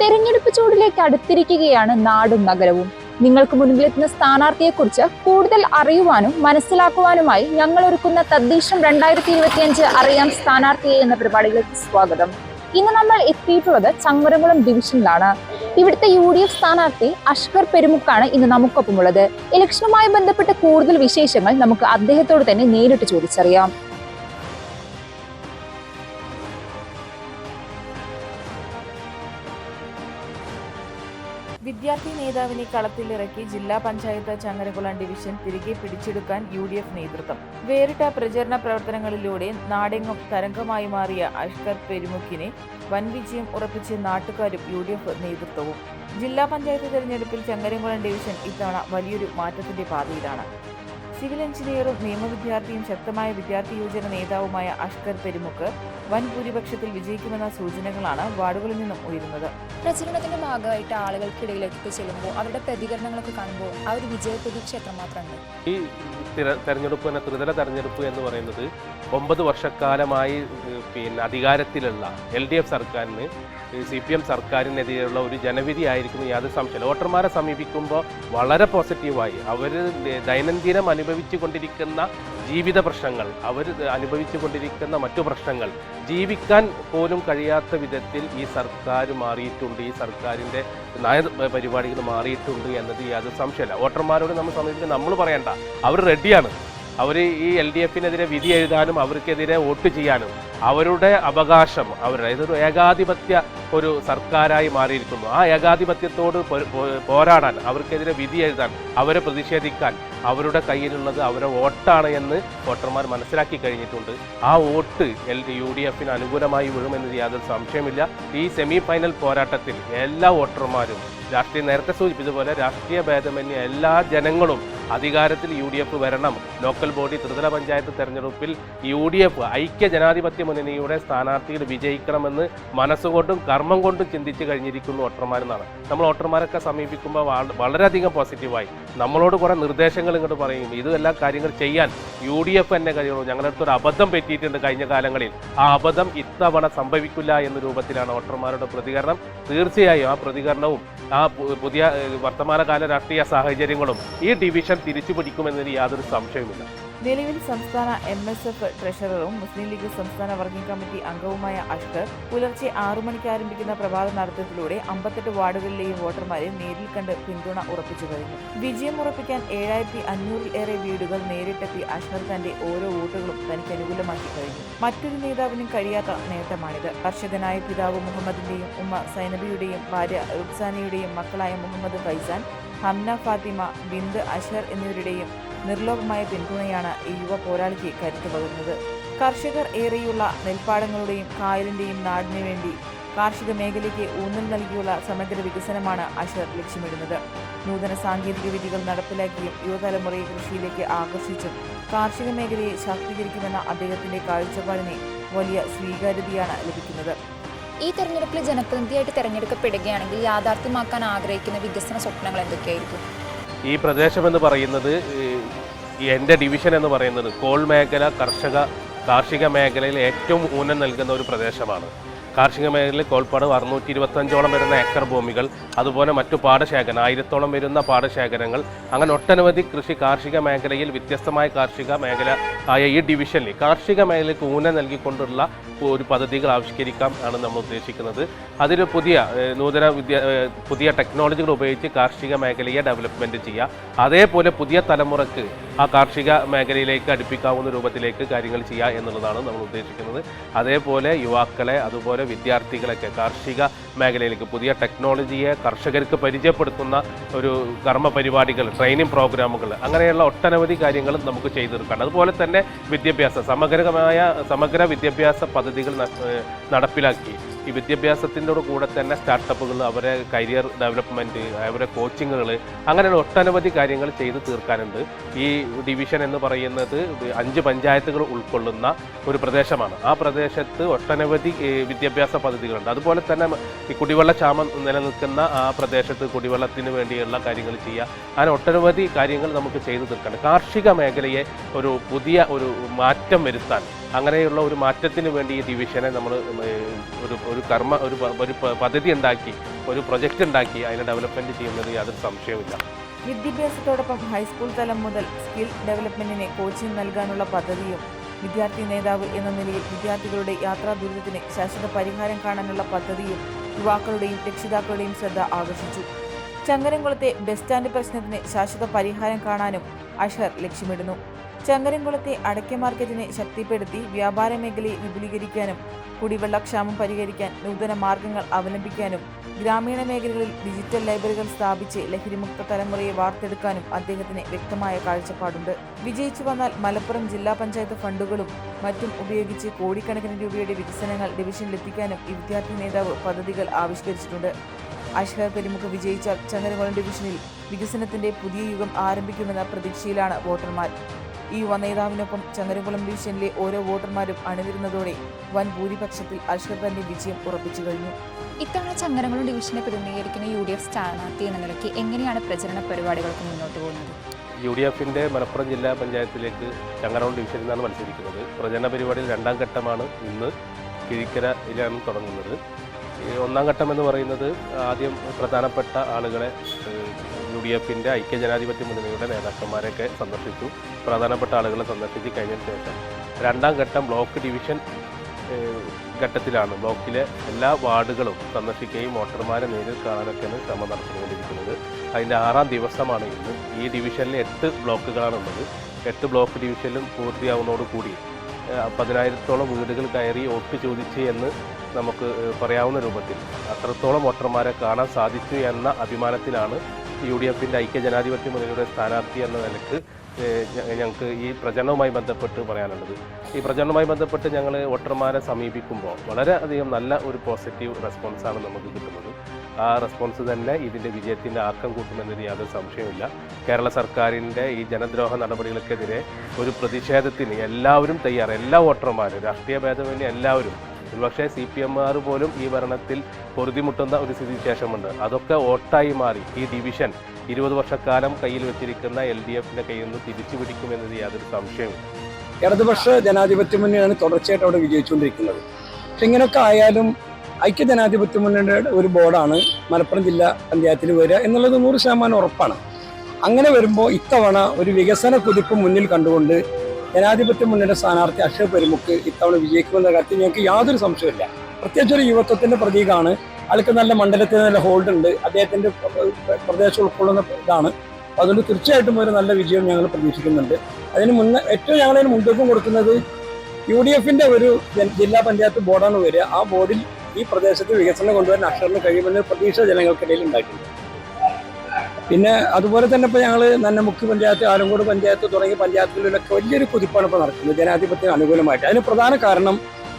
തെരഞ്ഞെടുപ്പ് ചൂടിലേക്ക് അടുത്തിരിക്കുകയാണ് നാടും നഗരവും. നിങ്ങൾക്ക് മുൻപിലെത്തുന്ന സ്ഥാനാർത്ഥിയെക്കുറിച്ച് കൂടുതൽ അറിയുവാനും മനസ്സിലാക്കുവാനുമായി ഞങ്ങൾ ഒരുക്കുന്ന തദ്ദേശം രണ്ടായിരത്തി ഇരുപത്തിയഞ്ച് അറിയാം സ്ഥാനാർത്ഥിയെ എന്ന പരിപാടിയിലേക്ക് സ്വാഗതം. ഇന്ന് നമ്മൾ എത്തിയിട്ടുള്ളത് ചങ്ങരംകുളം ഡിവിഷനിലാണ്. ഇവിടുത്തെ യു ഡി എഫ് സ്ഥാനാർത്ഥി അഷ്കർ പെരുമുക്കാണ് ഇന്ന് നമുക്കൊപ്പമുള്ളത്. ഇലക്ഷനുമായി ബന്ധപ്പെട്ട കൂടുതൽ വിശേഷങ്ങൾ നമുക്ക് അദ്ദേഹത്തോട് തന്നെ നേരിട്ട് ചോദിച്ചറിയാം. വിദ്യാർത്ഥി നേതാവിനെ കളത്തിലിറക്കി ജില്ലാ പഞ്ചായത്ത് ചങ്ങരകുളം ഡിവിഷൻ തിരികെ പിടിച്ചെടുക്കാൻ യു ഡി എഫ് നേതൃത്വം. വേറിട്ട പ്രചരണ പ്രവർത്തനങ്ങളിലൂടെ നാടെങ്ങും തരംഗമായി മാറിയ അഷ്കർ പെരുമുക്കിനെ വൻ വിജയം ഉറപ്പിച്ച് നാട്ടുകാരും യു ഡി എഫ് നേതൃത്വവും. ജില്ലാ പഞ്ചായത്ത് തെരഞ്ഞെടുപ്പിൽ ചങ്ങരകുളം ഡിവിഷൻ ഇത്തവണ വലിയൊരു മാറ്റത്തിന്റെ പാതയിലാണ്. സിവിൽ എഞ്ചിനീയറും നിയമവിദ്യാർത്ഥിയും ശക്തമായ വിദ്യാർത്ഥി യോജന നേതാവുമായ അഷ്കർ പെരുമുക്ക് വൻ ഭൂരിപക്ഷത്തിൽ വിജയിക്കുമെന്ന സൂചനകളാണ് വാർഡുകളിൽ നിന്നും ഉയരുന്നത്. പ്രചരണത്തിന്റെ ഭാഗമായിട്ട് ആളുകൾക്കിടയിലേക്ക് ചെല്ലുമ്പോൾ അവരുടെ പ്രതികരണങ്ങളൊക്കെ കാണുമ്പോൾ ആ ഒരു വിജയ പ്രതീക്ഷ എത്രമാത്രമുണ്ട്? ഈ തിര- തെരഞ്ഞെടുപ്പ് തന്നെ ത്രിതല തെരഞ്ഞെടുപ്പ് എന്ന് പറയുന്നത് ഒമ്പത് വർഷക്കാലമായി പിന്നെ അധികാരത്തിലുള്ള എൽ ഡി എഫ് സർക്കാരിന് സി പി എം സർക്കാരിനെതിരെയുള്ള ഒരു ജനവിധി ആയിരിക്കും യാതൊരു സംശയം വോട്ടർമാരെ സമീപിക്കുമ്പോൾ വളരെ പോസിറ്റീവായി. അവർ ദൈനംദിനം അനുഭവിച്ചു കൊണ്ടിരിക്കുന്ന ജീവിത പ്രശ്നങ്ങൾ അവർ അനുഭവിച്ചു കൊണ്ടിരിക്കുന്ന മറ്റു പ്രശ്നങ്ങൾ ജീവിക്കാൻ പോലും കഴിയാത്ത വിധത്തിൽ ഈ സർക്കാർ മാറിയിട്ടുണ്ട് ഈ സർക്കാരിന്റെ നയ പരിപാടികൾ മാറിയിട്ടുണ്ട് എന്നത് യാതൊരു സംശയമല്ല വോട്ടർമാരോട് നമ്മൾ സമീപിക്കുന്നത് നമ്മൾ പറയണ്ട അവർ റെഡിയാണ് അവർ ഈ എൽ ഡി എഫിനെതിരെ വിധി എഴുതാനും അവർക്കെതിരെ വോട്ട് ചെയ്യാനും അവരുടെ അവകാശം അവരുടെ ഇതൊരു ഏകാധിപത്യ ഒരു സർക്കാരായി മാറിയിരിക്കുന്നു. ആ ഏകാധിപത്യത്തോട് പോരാടാൻ അവർക്കെതിരെ വിധി എഴുതാൻ അവരെ പ്രതിഷേധിക്കാൻ അവരുടെ കയ്യിലുള്ളത് അവരുടെ വോട്ടാണ് എന്ന് വോട്ടർമാർ മനസ്സിലാക്കി കഴിഞ്ഞിട്ടുണ്ട്. ആ വോട്ട് എൽ യു ഡി എഫിന് അനുകൂലമായി വീഴുമെന്നത് യാതൊരു സംശയമില്ല ഈ സെമി ഫൈനൽ പോരാട്ടത്തിൽ എല്ലാ വോട്ടർമാരും രാഷ്ട്രീയ നേരത്തെ സൂചിപ്പിച്ചതുപോലെ രാഷ്ട്രീയ ഭേദമന്യേ എല്ലാ ജനങ്ങളും അധികാരത്തിൽ യു വരണം. ലോക്കൽ ബോഡി ത്രിതല പഞ്ചായത്ത് തെരഞ്ഞെടുപ്പിൽ യു ഡി എഫ് ഐക്യ ജനാധിപത്യ മുന്നണിയുടെ സ്ഥാനാർത്ഥികൾ വിജയിക്കണമെന്ന് മനസ്സുകൊണ്ടും കർമ്മം കൊണ്ടും ചിന്തിച്ചു കഴിഞ്ഞിരിക്കുന്നു വോട്ടർമാരെന്നാണ് നമ്മൾ വോട്ടർമാരൊക്കെ സമീപിക്കുമ്പോൾ വള- വളരെയധികം പോസിറ്റീവായി. നമ്മളോട് കുറേ നിർദ്ദേശങ്ങൾ ഇങ്ങോട്ട് പറയും. ഇത് എല്ലാ കാര്യങ്ങൾ ചെയ്യാൻ യു ഡി എഫ് തന്നെ കഴിയുള്ളൂ. ഞങ്ങളുടെ അടുത്ത് ഒരു അബദ്ധം പറ്റിയിട്ടുണ്ട് കഴിഞ്ഞ കാലങ്ങളിൽ. ആ അബദ്ധം ഇത്തവണ സംഭവിക്കില്ല എന്ന രൂപത്തിലാണ് വോട്ടർമാരുടെ പ്രതികരണം. തീർച്ചയായും ആ പ്രതികരണവും ആ പുതിയ വർത്തമാനകാല രാഷ്ട്രീയ സാഹചര്യങ്ങളും ഈ ഡിവിഷൻ തിരിച്ചു പിടിക്കുമെന്നതിന് യാതൊരു സംശയവുമില്ല. നിലവിൽ സംസ്ഥാന എം എസ് എഫ് ട്രഷററും മുസ്ലിം ലീഗ് സംസ്ഥാന വർക്കിംഗ് കമ്മിറ്റി അംഗവുമായ അഷ്കർ പുലർച്ചെ ആറു മണിക്ക് ആരംഭിക്കുന്ന പ്രഭാത നടത്തത്തിലൂടെ അമ്പത്തെട്ട് വാർഡുകളിലെയും വോട്ടർമാരെ നേരിൽ കണ്ട് പിന്തുണ ഉറപ്പിച്ചു കഴിഞ്ഞു. വിജയം ഉറപ്പിക്കാൻ ഏഴായിരത്തി അഞ്ഞൂറിൽ ഏറെ വീടുകൾ നേരിട്ടെത്തി അഷ്കർ തന്റെ ഓരോ വോട്ടുകളും തനിക്ക് അനുകൂലമാക്കി കഴിഞ്ഞു. മറ്റൊരു നേതാവിനും കഴിയാത്ത നേട്ടമാണിത്. കർഷകനായ പിതാവ് മുഹമ്മദിന്റെയും ഉമ്മ സൈനബിയുടെയും ഭാര്യ റുക്സാനയുടെയും മക്കളായ മുഹമ്മദ് ഫൈസാൻ ഹംന ഫാത്തിമ ബിന്ദ് അഷർ എന്നിവരുടെയും നിർലോഭമായ പിന്തുണയാണ് ഈ യുവ പോരാളിക്ക് കരുത്തു പകരുന്നത്. കർഷകർ ഏറെയുള്ള നെൽപ്പാടങ്ങളുടെയും കായലിന്റെയും നാടിനു വേണ്ടി കാർഷിക മേഖലയ്ക്ക് ഊന്നൽ നൽകിയുള്ള സമഗ്ര വികസനമാണ് അഷർ ലക്ഷ്യമിടുന്നത്. നൂതന സാങ്കേതിക വിദ്യകൾ നടപ്പിലാക്കിയും യുവതലമുറയെ കൃഷിയിലേക്ക് ആകർഷിച്ചും കാർഷിക മേഖലയെ ശാക്തീകരിക്കുമെന്ന അദ്ദേഹത്തിന്റെ കാഴ്ചപ്പാടിനെ വലിയ സ്വീകാര്യതയാണ് ലഭിക്കുന്നത്. ഈ തെരഞ്ഞെടുപ്പിൽ ജനപ്രതിനിധിയായിട്ട് തെരഞ്ഞെടുക്കപ്പെടുകയാണെങ്കിൽ യാഥാർത്ഥ്യമാക്കാൻ ആഗ്രഹിക്കുന്ന വികസന സ്വപ്നങ്ങൾ എന്തൊക്കെയായിരിക്കും? ഈ പ്രദേശം എന്ന് പറയുന്നത് എന്റെ ഡിവിഷൻ എന്ന് പറയുന്നത് കോൾ മേഖല കർഷക കാർഷിക മേഖലയിൽ ഏറ്റവും ഊന്നൽ നൽകുന്ന ഒരു പ്രദേശമാണ്. കാർഷിക മേഖലയിൽ കോൾപ്പാട് അറുന്നൂറ്റി ഇരുപത്തഞ്ചോളം വരുന്ന ഏക്കർ ഭൂമികൾ അതുപോലെ മറ്റു പാടശേഖരം ആയിരത്തോളം വരുന്ന പാടശേഖരങ്ങൾ. അങ്ങനെ ഒട്ടനവധി കൃഷി കാർഷിക മേഖലയിൽ വ്യത്യസ്തമായ കാർഷിക മേഖല ആയ ഈ ഡിവിഷനിൽ കാർഷിക മേഖലയ്ക്ക് ഊന്നൽ നൽകിക്കൊണ്ടുള്ള ഒരു പദ്ധതികൾ ആവിഷ്കരിക്കാം ആണ് നമ്മൾ ഉദ്ദേശിക്കുന്നത്. അതിൽ പുതിയ നൂതന വിദ്യ പുതിയ ടെക്നോളജികൾ ഉപയോഗിച്ച് കാർഷിക മേഖലയെ ഡെവലപ്മെന്റ് ചെയ്യുക. അതേപോലെ പുതിയ തലമുറയ്ക്ക് ആ കാർഷിക മേഖലയിലേക്ക് അടുപ്പിക്കാവുന്ന രൂപത്തിലേക്ക് കാര്യങ്ങൾ ചെയ്യുക എന്നുള്ളതാണ് നമ്മൾ ഉദ്ദേശിക്കുന്നത്. അതേപോലെ യുവാക്കളെ അതുപോലെ വിദ്യാർത്ഥികളൊക്കെ കാർഷിക മേഖലയിലേക്ക് പുതിയ ടെക്നോളജിയെ കർഷകർക്ക് പരിചയപ്പെടുത്തുന്ന ഒരു കർമ്മ പരിപാടികൾ ട്രെയിനിങ് പ്രോഗ്രാമുകൾ അങ്ങനെയുള്ള ഒട്ടനവധി കാര്യങ്ങൾ നമുക്ക് ചെയ്തു തീർക്കാണ് അതുപോലെ തന്നെ വിദ്യാഭ്യാസ സമഗ്രമായ സമഗ്ര വിദ്യാഭ്യാസ പദ്ധതികൾ നടപ്പിലാക്കി. ഈ വിദ്യാഭ്യാസത്തിന്റെ കൂടെ തന്നെ സ്റ്റാർട്ടപ്പുകൾ അവരെ കരിയർ ഡെവലപ്മെന്റ് അവരെ കോച്ചിങ്ങുകൾ അങ്ങനെയുള്ള ഒട്ടനവധി കാര്യങ്ങൾ ചെയ്ത് തീർക്കാനുണ്ട്. ഈ ഡിവിഷൻ എന്ന് പറയുന്നത് അഞ്ച് പഞ്ചായത്തുകൾ ഉൾക്കൊള്ളുന്ന ഒരു പ്രദേശമാണ്. ആ പ്രദേശത്ത് ഒട്ടനവധി വിദ്യാഭ്യാസ പദ്ധതികളുണ്ട്. അതുപോലെ തന്നെ ഈ കുടിവെള്ള ക്ഷാമം നിലനിൽക്കുന്ന ആ പ്രദേശത്ത് കുടിവെള്ളത്തിന് വേണ്ടിയുള്ള കാര്യങ്ങൾ ചെയ്യുക. അങ്ങനെ ഒട്ടനവധി കാര്യങ്ങൾ നമുക്ക് ചെയ്തു തീർക്കാൻ കാർഷിക മേഖലയെ ഒരു പുതിയ ഒരു മാറ്റം വരുത്താൻ അങ്ങനെയുള്ള ഒരു മാറ്റത്തിന് വേണ്ടി ഈ ഡിവിഷനെ നമ്മൾ ഒരു ഒരു കർമ്മ ഒരു ഒരു പദ്ധതി ഉണ്ടാക്കി ഒരു പ്രൊജക്റ്റ് ഉണ്ടാക്കി അതിനെ ഡെവലപ്മെന്റ് ചെയ്യുന്നത് യാതൊരു സംശയവുമില്ല. വിദ്യാഭ്യാസത്തോടൊപ്പം ഹൈസ്കൂൾ തലം മുതൽ സ്കിൽ ഡെവലപ്മെന്റിന് കോച്ചിംഗ് നൽകാനുള്ള പദ്ധതിയും വിദ്യാർത്ഥി നേതാവ് എന്ന നിലയിൽ വിദ്യാർത്ഥികളുടെ യാത്രാ ദുരിതത്തിന് ശാശ്വത പരിഹാരം കാണാനുള്ള പദ്ധതിയും യുവാക്കളുടെയും രക്ഷിതാക്കളുടെയും ശ്രദ്ധ ആകർഷിച്ചു. ചങ്ങരംകുളത്തെ ബസ് സ്റ്റാൻഡ് പ്രശ്നത്തിന് ശാശ്വത പരിഹാരം കാണാനും അഷർ ലക്ഷ്യമിടുന്നു. ചങ്ങരംകുളത്തെ അടയ്ക്ക മാർക്കറ്റിനെ ശക്തിപ്പെടുത്തി വ്യാപാര മേഖലയെ വിപുലീകരിക്കാനും കുടിവെള്ളക്ഷാമം പരിഹരിക്കാൻ നൂതന മാർഗങ്ങൾ അവലംബിക്കാനും ഗ്രാമീണ മേഖലകളിൽ ഡിജിറ്റൽ ലൈബ്രറികൾ സ്ഥാപിച്ച് ലഹരിമുക്ത തലമുറയെ വാർത്തെടുക്കാനും അദ്ദേഹത്തിന് വ്യക്തമായ കാഴ്ചപ്പാടുണ്ട്. വിജയിച്ചു വന്നാൽ മലപ്പുറം ജില്ലാ പഞ്ചായത്ത് ഫണ്ടുകളും മറ്റും ഉപയോഗിച്ച് കോടിക്കണക്കിന് രൂപയുടെ വികസനങ്ങൾ ഡിവിഷനിലെത്തിക്കാനും വിദ്യാർത്ഥി നേതാവ് പദ്ധതികൾ ആവിഷ്കരിച്ചിട്ടുണ്ട്. അഷ്ഹർ പെരുമുഖ് വിജയിച്ചാൽ ചങ്ങരകുളം ഡിവിഷനിൽ വികസനത്തിന്റെ പുതിയ യുഗം ആരംഭിക്കുമെന്ന പ്രതീക്ഷയിലാണ് വോട്ടർമാർ. ഈ യുവ നേതാവിനൊപ്പം ചങ്ങരകുളം ഡിവിഷനിലെ ഓരോ വോട്ടർമാരും അണിനിരുന്നതോടെ വൻ ഭൂരിപക്ഷത്തിൽ അഷ്റഫ് തന്റെ വിജയം ഉറപ്പിച്ചു കഴിഞ്ഞു. ഇത്തവണ ചങ്ങരംകുളം ഡിവിഷനെ പ്രതിനിധീകരിക്കുന്ന യു ഡി എഫ് സ്ഥാനാർത്ഥി എന്ന നിലയ്ക്ക് എങ്ങനെയാണ് പ്രചരണ പരിപാടികൾക്ക് മുന്നോട്ട് പോകുന്നത്? യു ഡി എഫിന്റെ മലപ്പുറം ജില്ലാ പഞ്ചായത്തിലേക്ക് ചങ്ങരംകുളം ഡിവിഷനിൽ നിന്നാണ് മത്സരിക്കുന്നത്. പ്രചരണ പരിപാടിയിൽ രണ്ടാം ഘട്ടമാണ് ഇന്ന് കിഴിക്കരയിലാണ് തുടങ്ങുന്നത്. ഒന്നാം ഘട്ടം എന്ന് പറയുന്നത് ആദ്യം പ്രധാനപ്പെട്ട ആളുകളെ ഡി എഫിന്റെ ഐക്യജനാധിപത്യ മുന്നണിയുടെ നേതാക്കന്മാരെയൊക്കെ സന്ദർശിച്ചു. പ്രധാനപ്പെട്ട ആളുകളെ സന്ദർശിച്ച് കഴിഞ്ഞതിന് ശേഷം രണ്ടാം ഘട്ടം ബ്ലോക്ക് ഡിവിഷൻ ഘട്ടത്തിലാണ്. ബ്ലോക്കിലെ എല്ലാ വാർഡുകളും സന്ദർശിക്കുകയും വോട്ടർമാരെ നേരിൽ കാണാനൊക്കെയാണ് ശ്രമം നടത്തിക്കൊണ്ടിരിക്കുന്നത്. അതിന്റെ ആറാം ദിവസമാണ് ഇന്ന്. ഈ ഡിവിഷനിൽ എട്ട് ബ്ലോക്കുകളാണുള്ളത്. എട്ട് ബ്ലോക്ക് ഡിവിഷനിലും പൂർത്തിയാവുന്നതോടുകൂടി കൂടി പതിനായിരത്തോളം വീടുകൾ കയറി വോട്ട് ചോദിച്ച് എന്ന് നമുക്ക് പറയാവുന്ന രൂപത്തിൽ അത്രത്തോളം വോട്ടർമാരെ കാണാൻ സാധിച്ചു എന്ന അഭിമാനത്തിലാണ് യു ഡി എഫിന്റെ ഐക്യ ജനാധിപത്യ മുന്നണിയുടെ സ്ഥാനാർത്ഥി എന്ന നിലയ്ക്ക് ഞങ്ങൾക്ക് ഈ പ്രചരണവുമായി ബന്ധപ്പെട്ട് പറയാനുള്ളത്. ഈ പ്രചരണവുമായി ബന്ധപ്പെട്ട് ഞങ്ങൾ വോട്ടർമാരെ സമീപിക്കുമ്പോൾ വളരെയധികം നല്ല ഒരു പോസിറ്റീവ് റെസ്പോൺസാണ് നമുക്ക് കിട്ടുന്നത്. ആ റെസ്പോൺസ് തന്നെ ഇതിന്റെ വിജയത്തിന്റെ ആക്കം കൂട്ടുമെന്നതിന് യാതൊരു സംശയമില്ല കേരള സർക്കാരിന്റെ ഈ ജനദ്രോഹ നടപടികൾക്കെതിരെ ഒരു പ്രതിഷേധത്തിന് എല്ലാവരും തയ്യാറ് എല്ലാ വോട്ടർമാരും രാഷ്ട്രീയ ഭേദമന്യേ എല്ലാവരും ഒരുപക്ഷെ സി പി എമ്മുകാർ പോലും ഈ ഭരണത്തിൽ പൊറുതിമുട്ടുന്ന ഒരു സ്ഥിതിവിശേഷമുണ്ട് അതൊക്കെ വോട്ടായി മാറി. ഈ ഡിവിഷൻ ഇരുപത് വർഷക്കാലം കയ്യിൽ വെച്ചിരിക്കുന്ന എൽ ഡി എഫിന്റെ കയ്യിൽ നിന്ന് തിരിച്ചു പിടിക്കുമെന്നത് യാതൊരു സംശയവും ഇടതുപക്ഷ ജനാധിപത്യ മുന്നണിയാണ് തുടർച്ചയായിട്ട് അവിടെ വിജയിച്ചുകൊണ്ടിരിക്കുന്നത്. പക്ഷെ ഇങ്ങനെയൊക്കെ ആയാലും ഐക്യ ജനാധിപത്യ മുന്നണിയുടെ ഒരു ബോർഡാണ് മലപ്പുറം ജില്ലാ പഞ്ചായത്തിൽ വരിക എന്നുള്ളത് നൂറ് ശതമാനം ഉറപ്പാണ്. അങ്ങനെ വരുമ്പോൾ ഇത്തവണ ഒരു വികസന കുതിപ്പ് മുന്നിൽ കണ്ടുകൊണ്ട് ജനാധിപത്യ മുന്നണിയുടെ സ്ഥാനാർത്ഥി അക്ഷയ് പെരുമുക്ക് ഇത്തവണ വിജയിക്കുമെന്ന കാര്യത്തിൽ ഞങ്ങൾക്ക് യാതൊരു സംശയമില്ല പ്രത്യേകിച്ച് ഒരു യുവത്വത്തിന്റെ പ്രതീകമാണ്. ആൾക്ക് നല്ല മണ്ഡലത്തിൽ നല്ല ഹോൾഡ് ഉണ്ട്. അദ്ദേഹത്തിന്റെ പ്രദേശം ഉൾക്കൊള്ളുന്ന ഇതാണ്. അതുകൊണ്ട് തീർച്ചയായിട്ടും ഒരു നല്ല വിജയം ഞങ്ങൾ പ്രതീക്ഷിക്കുന്നുണ്ട്. അതിന് മുന്നേ ഏറ്റവും ഞങ്ങൾ അതിന് മുൻതൂക്കം കൊടുക്കുന്നത് യു ഡി എഫിന്റെ ഒരു ജില്ലാ പഞ്ചായത്ത് ബോർഡാണ് വരിക. ആ ബോർഡിൽ ഈ പ്രദേശത്ത് വികസനം കൊണ്ടുവരാൻ അക്ഷറിന് കഴിയുമെന്ന് പ്രതീക്ഷ ജനങ്ങൾക്കിടയിൽ ഉണ്ടായിട്ടുണ്ട്. പിന്നെ അതുപോലെ തന്നെ ഇപ്പോൾ ഞങ്ങൾ നന്നമുക്ക് പഞ്ചായത്ത് ആലങ്കോട് പഞ്ചായത്ത് തുടങ്ങിയ പഞ്ചായത്തുകളിലൊക്കെ വലിയൊരു കുതിപ്പാണ് ഇപ്പോൾ നടക്കുന്നത്. ജനാധിപത്യത്തിന് അനുകൂലമായിട്ട്. അതിന് പ്രധാന കാരണം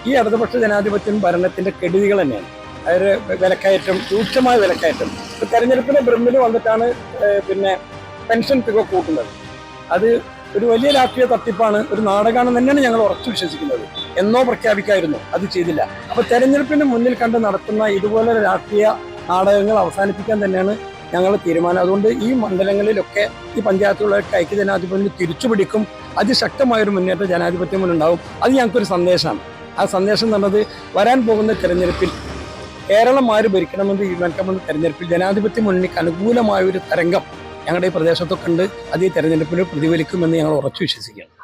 ഈ ഇടതുപക്ഷ ജനാധിപത്യം ഭരണത്തിന്റെ കെടുതികൾ തന്നെയാണ്. അതായത് വിലക്കയറ്റം രൂക്ഷമായ വിലക്കയറ്റം. ഇപ്പൊ തെരഞ്ഞെടുപ്പിന്റെ ബ്രഹ്മിൽ വന്നിട്ടാണ് പിന്നെ പെൻഷൻ തുക കൂട്ടുന്നത്. അത് ഒരു വലിയ രാഷ്ട്രീയ തട്ടിപ്പാണ് ഒരു നാടകമാണെന്ന് തന്നെയാണ് ഞങ്ങൾ ഉറച്ചു വിശ്വസിക്കുന്നത്. എന്നോ പ്രഖ്യാപിക്കായിരുന്നു അത് ചെയ്തില്ല. അപ്പൊ തെരഞ്ഞെടുപ്പിന് മുന്നിൽ കണ്ട് നടത്തുന്ന ഇതുപോലെ രാഷ്ട്രീയ നാടകങ്ങൾ അവസാനിപ്പിക്കാൻ തന്നെയാണ് ഞങ്ങൾ തീരുമാനം. അതുകൊണ്ട് ഈ മണ്ഡലങ്ങളിലൊക്കെ ഈ പഞ്ചായത്തുകളൊക്കെ ഐക്യ ജനാധിപത്യം തിരിച്ചുപിടിക്കും. അതിശക്തമായൊരു മുന്നേറ്റം ജനാധിപത്യം മുന്നുണ്ടാവും അത് ഞങ്ങൾക്കൊരു സന്ദേശമാണ്. ആ സന്ദേശം എന്നുള്ളത് വരാൻ പോകുന്ന തെരഞ്ഞെടുപ്പിൽ കേരളം ആര് ഭരിക്കണമെന്ന് തീരുമാനിക്കാമെന്ന തെരഞ്ഞെടുപ്പിൽ ജനാധിപത്യ മുന്നണിക്ക് അനുകൂലമായ ഒരു തരംഗം ഞങ്ങളുടെ ഈ പ്രദേശത്തൊക്കെ ഉണ്ട്. അത് ഈ തെരഞ്ഞെടുപ്പിൽ പ്രതിഫലിക്കുമെന്ന് ഞങ്ങൾ ഉറച്ചു വിശ്വസിക്കുകയാണ്